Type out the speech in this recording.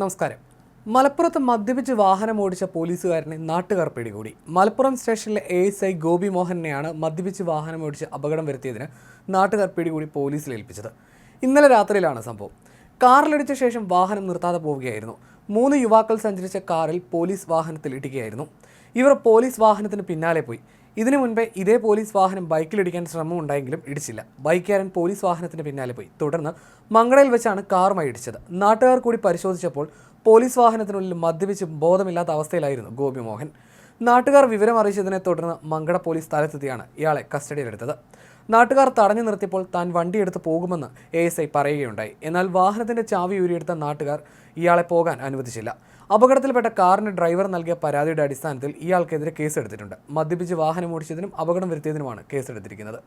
നമസ്കാരം. മലപ്പുറത്ത് മദ്യപിച്ച് വാഹനം ഓടിച്ച പോലീസുകാരനെ നാട്ടുകാർ പിടികൂടി. മലപ്പുറം സ്റ്റേഷനിലെ എ എസ് ഐ ഗോപി മോഹനെയാണ് മദ്യപിച്ച് വാഹനം ഓടിച്ച് അപകടം വരുത്തിയതിന് നാട്ടുകാർ പിടികൂടി പോലീസിൽ ഏൽപ്പിച്ചത്. ഇന്നലെ രാത്രിയിലാണ് സംഭവം. കാറിലിടിച്ച ശേഷം വാഹനം നിർത്താതെ പോവുകയായിരുന്നു. മൂന്ന് യുവാക്കൾ സഞ്ചരിച്ച കാറിൽ പോലീസ് വാഹനത്തിൽ ഇടിക്കുകയായിരുന്നു. ഇവർ പോലീസ് വാഹനത്തിന് പിന്നാലെ പോയി. ഇതിനു മുൻപേ ഇതേ പോലീസ് വാഹനം ബൈക്കിലിടിക്കാൻ ശ്രമം ഉണ്ടായെങ്കിലും ഇടിച്ചില്ല. ബൈക്കുകാരൻ പോലീസ് വാഹനത്തിന് പിന്നാലെ പോയി. തുടർന്ന് മംഗളയിൽ വെച്ചാണ് കാറുമായി ഇടിച്ചത്. നാട്ടുകാർ കൂടി പരിശോധിച്ചപ്പോൾ പോലീസ് വാഹനത്തിനുള്ളിൽ മദ്യപിച്ച് ബോധമില്ലാത്ത അവസ്ഥയിലായിരുന്നു ഗോപി മോഹൻ നാട്ടുകാർ വിവരം അറിയിച്ചതിനെ തുടർന്ന് മങ്കട പോലീസ് സ്ഥലത്തെത്തിയാണ് ഇയാളെ കസ്റ്റഡിയിലെടുത്തത്. നാട്ടുകാർ തടഞ്ഞു നിർത്തിയപ്പോൾ താൻ വണ്ടിയെടുത്ത് പോകുമെന്ന് എ എസ് ഐ പറയുകയുണ്ടായി. എന്നാൽ വാഹനത്തിന്റെ ചാവി ഊരിയെടുത്ത നാട്ടുകാർ ഇയാളെ പോകാൻ അനുവദിച്ചില്ല. അപകടത്തിൽപ്പെട്ട കാറിന് ഡ്രൈവർ നൽകിയ പരാതിയുടെ അടിസ്ഥാനത്തിൽ ഇയാൾക്കെതിരെ കേസെടുത്തിട്ടുണ്ട്. മദ്യപിച്ച് വാഹനം ഓടിച്ചതിനും അപകടം വരുത്തിയതിനുമാണ് കേസെടുത്തിരിക്കുന്നത്.